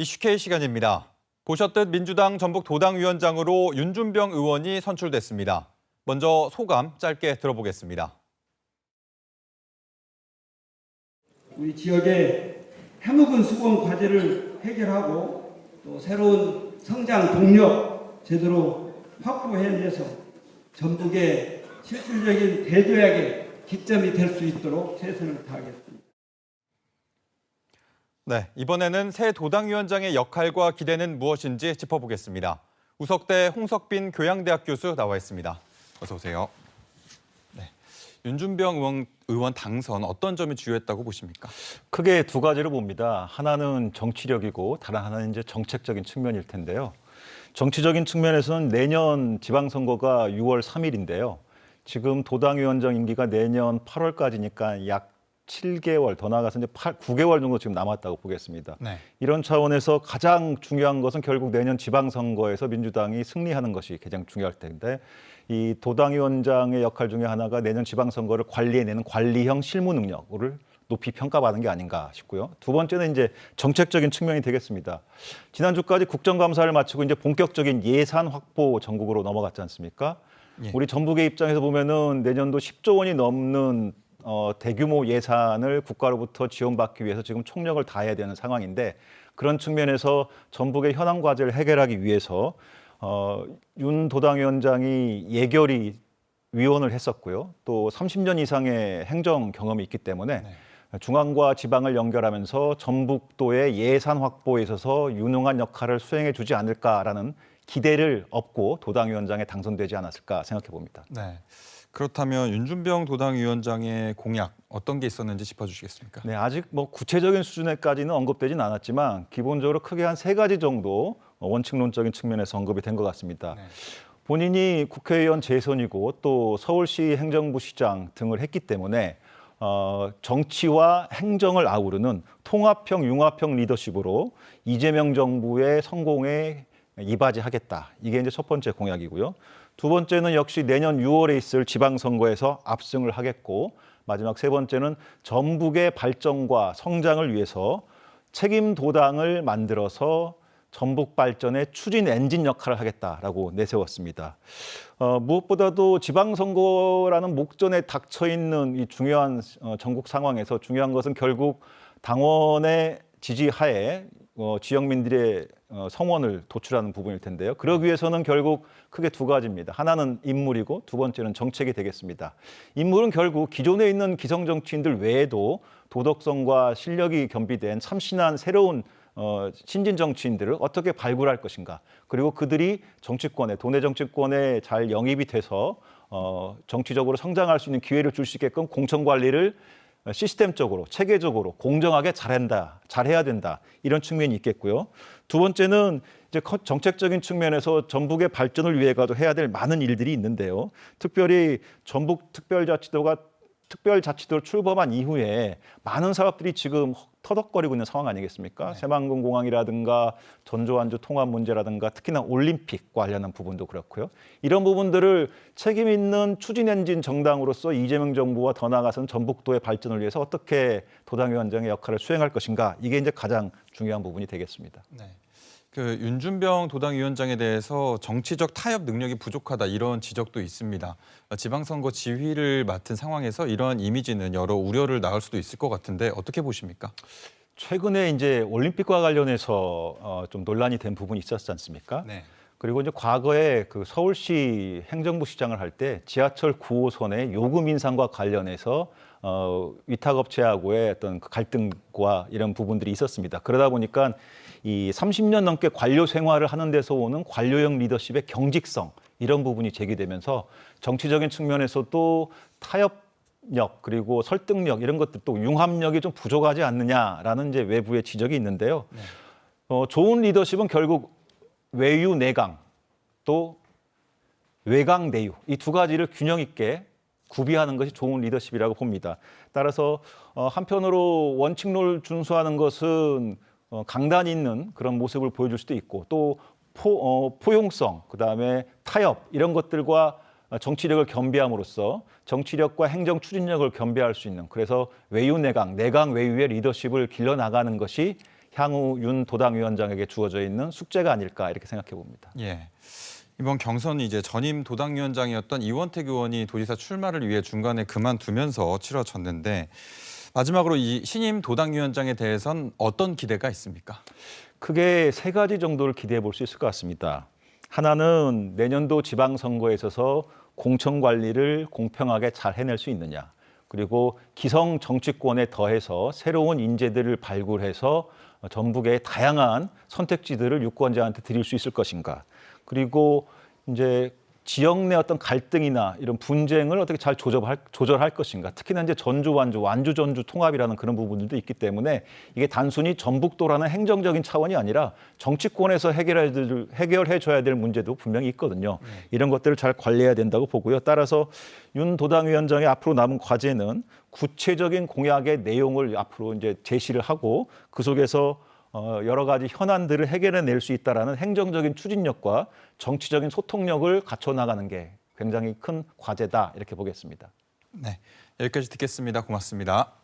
이슈K 시간입니다. 보셨듯 민주당 전북 도당위원장으로 윤준병 의원이 선출됐습니다. 먼저 소감 짧게 들어보겠습니다. 우리 지역의 해묵은 수건 과제를 해결하고 또 새로운 성장 동력 제대로 확보해내서 전북의 실질적인 대조약의 기점이 될 수 있도록 최선을 다하겠습니다. 네, 이번에는 새 도당위원장의 역할과 기대는 무엇인지 짚어보겠습니다. 우석대 홍석빈 교양대학 교수 나와 있습니다. 어서 오세요. 네, 윤준병 의원, 의원 당선 어떤 점이 주요했다고 보십니까? 크게 두 가지로 봅니다. 하나는 정치력이고 다른 하나는 이제 정책적인 측면일 텐데요. 정치적인 측면에서는 내년 지방선거가 6월 3일인데요. 지금 도당위원장 임기가 내년 8월까지니까 약 7개월 더 나가서 이제 8, 9개월 정도 지금 남았다고 보겠습니다. 네. 이런 차원에서 가장 중요한 것은 결국 내년 지방선거에서 민주당이 승리하는 것이 가장 중요할 텐데 이 도당위원장의 역할 중에 하나가 내년 지방선거를 관리해내는 관리형 실무 능력을 높이 평가받는 게 아닌가 싶고요. 두 번째는 이제 정책적인 측면이 되겠습니다. 지난주까지 국정감사를 마치고 이제 본격적인 예산 확보 전국으로 넘어갔지 않습니까? 예. 우리 전북의 입장에서 보면은 내년도 10조 원이 넘는 어, 대규모 예산을 국가로부터 지원받기 위해서 지금 총력을 다해야 되는 상황인데 그런 측면에서 전북의 현안 과제를 해결하기 위해서 어, 윤 도당위원장이 예결위 위원을 했었고요. 또 30년 이상의 행정 경험이 있기 때문에 중앙과 지방을 연결하면서 전북도의 예산 확보에 있어서 유능한 역할을 수행해 주지 않을까라는 기대를 업고 도당위원장에 당선되지 않았을까 생각해 봅니다. 네. 그렇다면 윤준병 도당위원장의 공약 어떤 게 있었는지 짚어주시겠습니까? 네, 아직 뭐 구체적인 수준에까지는 언급되진 않았지만 기본적으로 크게 한 세 가지 정도 원칙론적인 측면에서 언급이 된 것 같습니다. 네. 본인이 국회의원 재선이고 또 서울시 행정부 시장 등을 했기 때문에 어, 정치와 행정을 아우르는 통합형 융합형 리더십으로 이재명 정부의 성공에 이바지하겠다. 이게 이제 첫 번째 공약이고요. 두 번째는 역시 내년 6월에 있을 지방선거에서 압승을 하겠고 마지막 세 번째는 전북의 발전과 성장을 위해서 책임 도당을 만들어서 전북 발전의 추진 엔진 역할을 하겠다라고 내세웠습니다. 어, 무엇보다도 지방선거라는 목전에 닥쳐 있는 이 중요한 어, 전국 상황에서 중요한 것은 결국 당원의 지지하에 어, 지역민들의 어, 성원을 도출하는 부분일 텐데요. 그러기 위해서는 결국 크게 두 가지입니다. 하나는 인물이고 두 번째는 정책이 되겠습니다. 인물은 결국 기존에 있는 기성 정치인들 외에도 도덕성과 실력이 겸비된 참신한 새로운 어, 신진 정치인들을 어떻게 발굴할 것인가. 그리고 그들이 정치권에 도내 정치권에 잘 영입이 돼서 어, 정치적으로 성장할 수 있는 기회를 줄 수 있게끔 공천 관리를 시스템적으로 체계적으로 공정하게 잘한다 잘해야 된다 이런 측면이 있겠고요. 두 번째는 이제 커- 정책적인 측면에서 전북의 발전을 위해가도 해야 될 많은 일들이 있는데요. 특별히 전북 특별자치도가 특별자치도를 출범한 이후에 많은 사업들이 지금 터덕거리고 있는 상황 아니겠습니까? 새만금 공항이라든가 전조안주 통합 문제라든가 특히나 올림픽 관련한 부분도 그렇고요. 이런 부분들을 책임 있는 추진 엔진 정당으로서 이재명 정부와 더 나아가서는 전북도의 발전을 위해서 어떻게 도당 위원장의 역할을 수행할 것인가 이게 이제 가장 중요한 부분이 되겠습니다. 네. 그 윤준병 도당위원장에 대해서 정치적 타협 능력이 부족하다 이런 지적도 있습니다. 지방선거 지휘를 맡은 상황에서 이러한 이미지는 여러 우려를 낳을 수도 있을 것 같은데 어떻게 보십니까? 최근에 이제 올림픽과 관련해서 어, 좀 논란이 된 부분이 있었지 않습니까? 네. 그리고 이제 과거에 그 서울시 행정부 시장을 할 때 지하철 9호선의 요금 인상과 관련해서 어, 위탁업체하고의 어떤 그 갈등과 이런 부분들이 있었습니다. 그러다 보니까 이 30년 넘게 관료 생활을 하는 데서 오는 관료형 리더십의 경직성 이런 부분이 제기되면서 정치적인 측면에서도 타협력 그리고 설득력 이런 것들 또 융합력이 좀 부족하지 않느냐라는 이제 외부의 지적이 있는데요. 어, 좋은 리더십은 결국 외유 내강 또 외강 내유 이 두 가지를 균형 있게 구비하는 것이 좋은 리더십이라고 봅니다. 따라서 어, 한편으로 원칙론을 준수하는 것은 어, 강단 있는 그런 모습을 보여줄 수도 있고 또 포, 어, 포용성 그 다음에 타협 이런 것들과 정치력을 겸비함으로써 정치력과 행정 추진력을 겸비할 수 있는 그래서 외유 내강 내강 외유의 리더십을 길러 나가는 것이 향후 윤 도당위원장에게 주어져 있는 숙제가 아닐까 이렇게 생각해 봅니다. 예. 이번 경선이 이제 전임 도당위원장이었던 이원택 의원이 도지사 출마를 위해 중간에 그만두면서 치러졌는데 마지막으로 이 신임 도당위원장에 대해선 어떤 기대가 있습니까? 크게 세 가지 정도를 기대해 볼 수 있을 것 같습니다. 하나는 내년도 지방선거에 있어서 공천 관리를 공평하게 잘 해낼 수 있느냐. 그리고 기성 정치권에 더해서 새로운 인재들을 발굴해서 전북의 다양한 선택지들을 유권자한테 드릴 수 있을 것인가. 그리고 이제 지역 내 어떤 갈등이나 이런 분쟁을 어떻게 잘 조절할, 조절할 것인가. 특히나 이제 전주 완주, 완주 전주 통합이라는 그런 부분들도 있기 때문에 이게 단순히 전북도라는 행정적인 차원이 아니라 정치권에서 해결해야 될, 해결해 줘야 될 문제도 분명히 있거든요. 이런 것들을 잘 관리해야 된다고 보고요. 따라서 윤 도당위원장의 앞으로 남은 과제는 구체적인 공약의 내용을 앞으로 이제 제시를 하고 그 속에서 어, 여러 가지 현안들을 해결해 낼 수 있다라는 행정적인 추진력과 정치적인 소통력을 갖춰 나가는 게 굉장히 큰 과제다 이렇게 보겠습니다. 네. 여기까지 듣겠습니다. 고맙습니다.